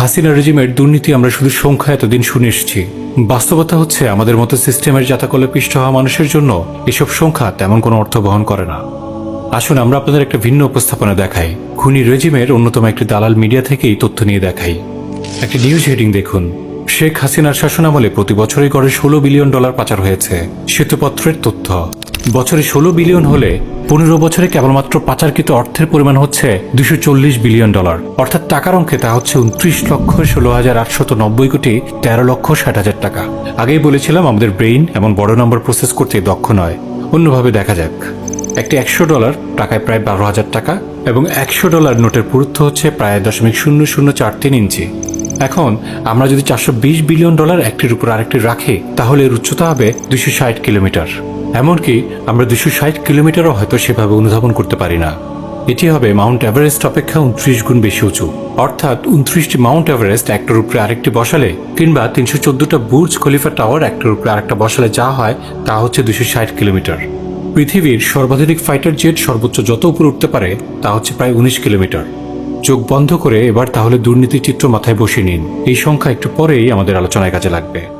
হাসিনা রেজিমের দুর্নীতি আমরা শুধু সংখ্যা এতদিন শুনে এসেছি বাস্তবতা হচ্ছে, আমাদের মতো সিস্টেমের জাতাকলে পিষ্ট হওয়া মানুষের জন্য এসব সংখ্যা তেমন কোনো অর্থ বহন করে না। আসুন আমরা আপনাদের একটা ভিন্ন উপস্থাপনা দেখাই। খুনি রেজিমের অন্যতম একটি দালাল মিডিয়া থেকেই তথ্য নিয়ে দেখাই। একটি নিউজ হেডিং দেখুন। শেখ হাসিনার শাসনামলে প্রতি বছরই গড়ে ষোলো বিলিয়ন ডলার পাচার হয়েছে। শ্বেতপত্রের তথ্য। বছরে ষোলো বিলিয়ন হলে পনেরো বছরে কেবলমাত্র পাচারকৃত অর্থের পরিমাণ হচ্ছে দুশো চল্লিশ বিলিয়ন ডলার। অর্থাৎ টাকার অঙ্কে তা হচ্ছে উনত্রিশ লক্ষ ষোলো হাজার আটশত নব্বই কোটি তেরো লক্ষ ষাট হাজার টাকা। আগেই বলেছিলাম আমাদের ব্রেইন এমন বড় নম্বর প্রসেস করতে দক্ষ নয়। অন্যভাবে দেখা যাক। একটি একশো ডলার, টাকায় প্রায় বারো হাজার টাকা, এবং একশো ডলার নোটের পুরুত্ব হচ্ছে প্রায় দশমিক শূন্য শূন্য চার তিন ইঞ্চি। এখন আমরা যদি চারশো বিশ বিলিয়ন ডলার একটির উপর আরেকটি রাখি, তাহলে এর উচ্চতা হবে দুশো ষাট কিলোমিটার। এমনকি আমরা দুশো ষাট কিলোমিটারও হয়তো সেভাবে অনুধাবন করতে পারি না। এটি হবে মাউন্ট এভারেস্ট অপেক্ষা উনত্রিশ গুণ বেশি উঁচু। অর্থাৎ উনত্রিশটি মাউন্ট এভারেস্ট একটার উপরে আরেকটি বসালে কিংবা তিনশো চোদ্দটা বুর্জ খলিফা টাওয়ার একটার উপরে আরেকটা বসালে যা হয় তা হচ্ছে দুশো ষাট কিলোমিটার। পৃথিবীর সর্বাধিক ফাইটার জেট সর্বোচ্চ যত উপরে উঠতে পারে তা হচ্ছে প্রায় উনিশ কিলোমিটার। চোখ বন্ধ করে এবার তাহলে দুর্নীতির চিত্র মাথায় বসিয়ে নিন। এই সংখ্যা একটু পরেই আমাদের আলোচনায় কাজে লাগবে।